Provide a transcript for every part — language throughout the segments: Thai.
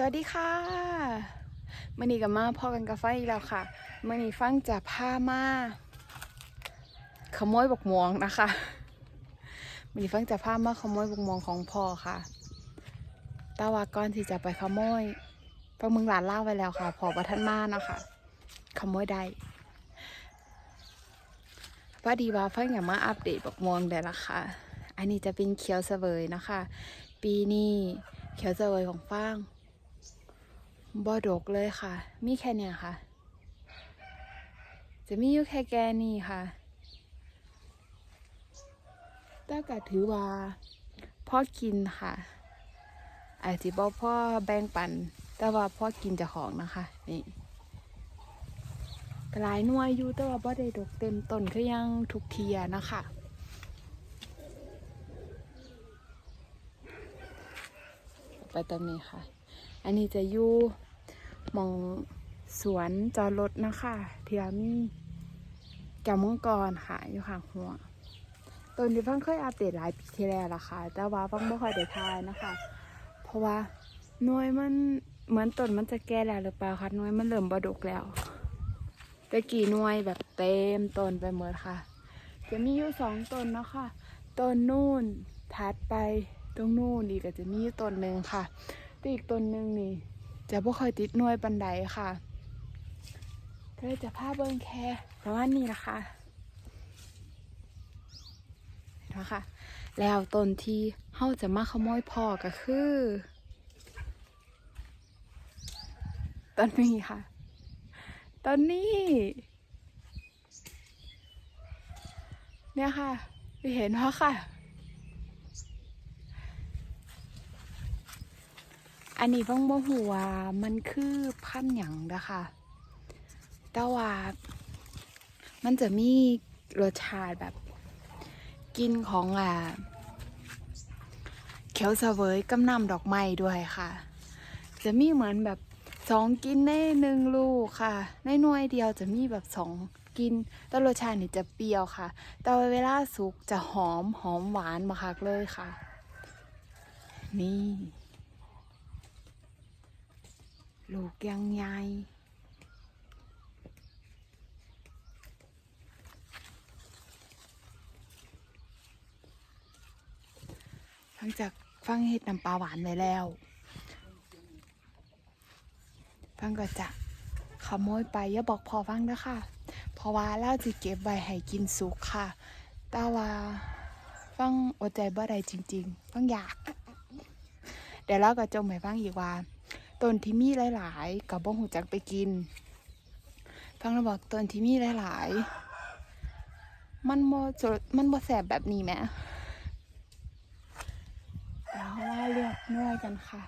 สวัสดีค่ะมื่อนี้กับมาพอกันกับไฟอีกแล้วค่ะมื่อนี้ฟังจะพามาขโมยบกม่วงนะคะมื่อนี้ฟังจะพามาขโมยบกม่วงของพ่อค่ะแตาว่าก่อนที่จะไปขโมยฟังมึงหลานเล่าไว้แล้วค่ะพอประท่านมาเนาะค่ะขโมยได้พอดีว่าฟังอย่ามาอัปเดตบกม่วงเดี๋ยวละค่ะ อันนี้จะเป็นเขียวเสวยนะคะ ปีนี้เขียวเสวยของฟาง บอดกเลยค่ะ มีแค่เนี้ยค่ะ จะมีอยู่แค่แกนี่ค่ะแต่ก็ถือว่าพ่อกินค่ะ อาจจะบอกพ่อแบ่งปัน แต่ว่าพ่อกินจะของนะคะ นี่กหลายน่วอยู่แต่ว่าบ่ได้ดกเต็มต้นคือยังทุกเทียนะคะไปตรงนี้ค่ะ อันนี้จะอยู่มองสวนจอดรถนะคะเที่ว่ามีแก้วมังกรค่ะ อยู่ข้างหัวต้นที่ฟังเคยอัปเดตหลายปีที่แล้วละค่ะ แต่ว่าฟังไม่ค่อยได้ทายนะคะ เพราะว่าน่วยมันเหมือนต้นมันจะแก่แล้วหรือเปล่าคะน่วยมันเริ่มบดกแล้วต่กี่น่วยแบบเต็มต้นไปหมดค่ะ จะมีอยู่สองต้นนะคะต้นนู่นถัดไปตรงนู่นอีกก็จะมีอยู่ต้นหนึ่งค่ะ ต่อีกต้นหนึ่งนี่ จะบ่ค่อยติดหน่วยบันไดค่ะก็เลยจะพาเบิ้งแค่ประมาณนี้นะคะเห็นไหมคะแล้วต้นที่เฮาจะมาขโมยพ่อก็คือต้นนี้ค่ะต้นนี้ เนี่ยค่ะไปเห็นเพราะค่ะ อันนี้ต้องบอกหัวมันคือพันหยังนะคะแต่ว่ามันจะมีรสชาติแบบกินของอ่าเขียวเสวยกำนำดอกไม้ด้วยค่ะ จะมีเหมือนแบบสองกินในหนึ่งลูกค่ะ ในหน่วยเดียวจะมีแบบสองกินแต่รสชาตินี่จะเปรี้ยวค่ะ แต่เวลาสุกจะหอมหอมหวานมาคักเลยค่ะ นี่ ลูกยังใหญ่หลังจากฟังเห็ดน้ำปลาหวานไปแล้วฟังก็จะขโมยไปอย่าบอกพอฟังนะค่ะ เพราะว่าเราจะเก็บไว้ให้กินสุกค่ะ แต่ว่าฟังอดใจบ่ได้จริง ๆ ฟังอยาก เดี๋ยวเราก็จงให้ฟังอีกว่า ต้นที่มีหลายๆกับบ่หูจักไปกิน ฟังเราบอกต้นที่มีหลายๆ มันบ่สดมันบ่แสบแบบนี้แหมแล้วว่าเลือกน่วยกันค่ะ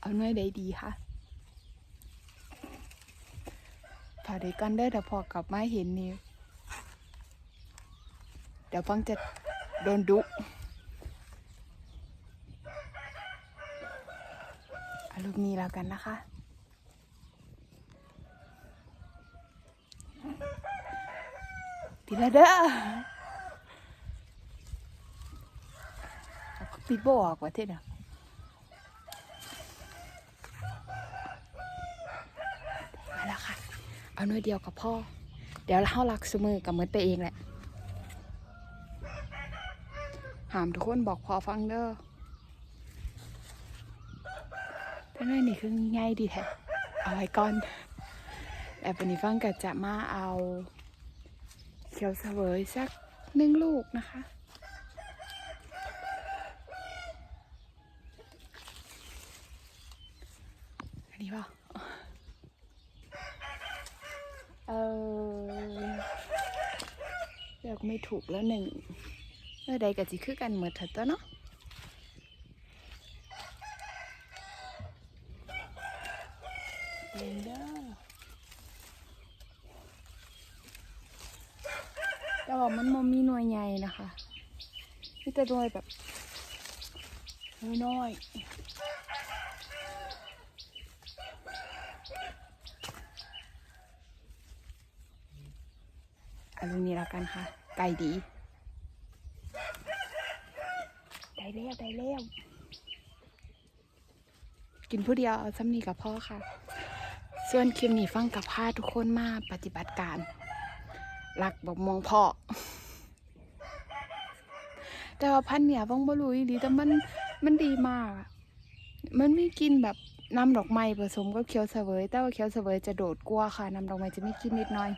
เอาน่วยใดดีคะถ้าได้กันได้เดี๋ยวพอกลับมาเห็นนี่เดี๋ยวฟังจะโดนดุ เอา รูปนี้แล้วกันนะคะ ติดแล้วเด้อปิดโบออกว่าเท่น่ะมาแล้วค่ะ เอาหน่วยเดียวกับพ่อ เดี๋ยวเรารักสมือกับมือไปเองแหละ หามทุกคนบอกพอฟังเด้อ แต่หน่อยนี่คือง่ายดีแท้เอาไว้ก่อนแต่วันนี้ฟังก็จะมาเอาเขียวเสวยสักหนึ่งลูกนะคะอันนี้เปล่าเออเลือกไม่ถูกแล้วหนึ่งเมื่อใดกับจิคือกันเหมือนเถอะตัวเนาะ เองเด้อแต่ว่ามันมมีหน่วยใหญ่นะคะมีแต่หน่วยแบบน้อยอันนี้แล้วกันค่ะ ไก่ดีได้แล้วได้แล้วกินผู้เดียวเอาซ้ำนี่กับพ่อค่ะ ส่วนคลิปนี้ฟังกับพาทุกคนมาปฏิบัติการหลักบอกมองพ่อแต่ว่าพันเนี่ยฟังบ่รู้อีหลีแต่มันมันดีมาก มันไม่กินแบบน้ำดอกไม้ผสมกับเคี้ยวเสวย แต่ว่าเคี้ยวเสวยจะโดดกว่าค่ะน้ำดอกไม้จะไม่กินนิดหน่อย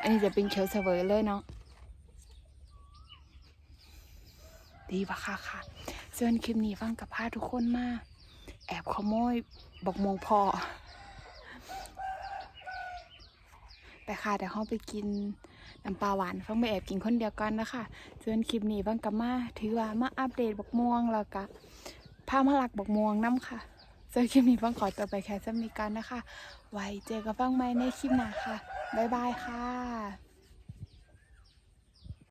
อันนี้จะเป็นเคี้ยวเสวยเลยเนาะดีปะค่ะค่ะส่วนคลิปนี้ฟังกับพาทุกคนมา แอบขโมยบอกมองพอ ไปค่ะเดี๋ยวเราไปกินน้ำปลาหวานฟังไปแอบกินคนเดียวกันนะคะส่วนคลิปนี้ฟังกับมาถือว่ามาอัปเดตบักม่วงแล้วก็พามาหลักบักม่วงน้ำค่ะส่วนคลิปนี้ฟังขอตัวไปแค่สำนีกันนะคะ ไว้เจอกันฟังใหม่ในคลิปหน้าค่ะบ๊ายบายค่ะ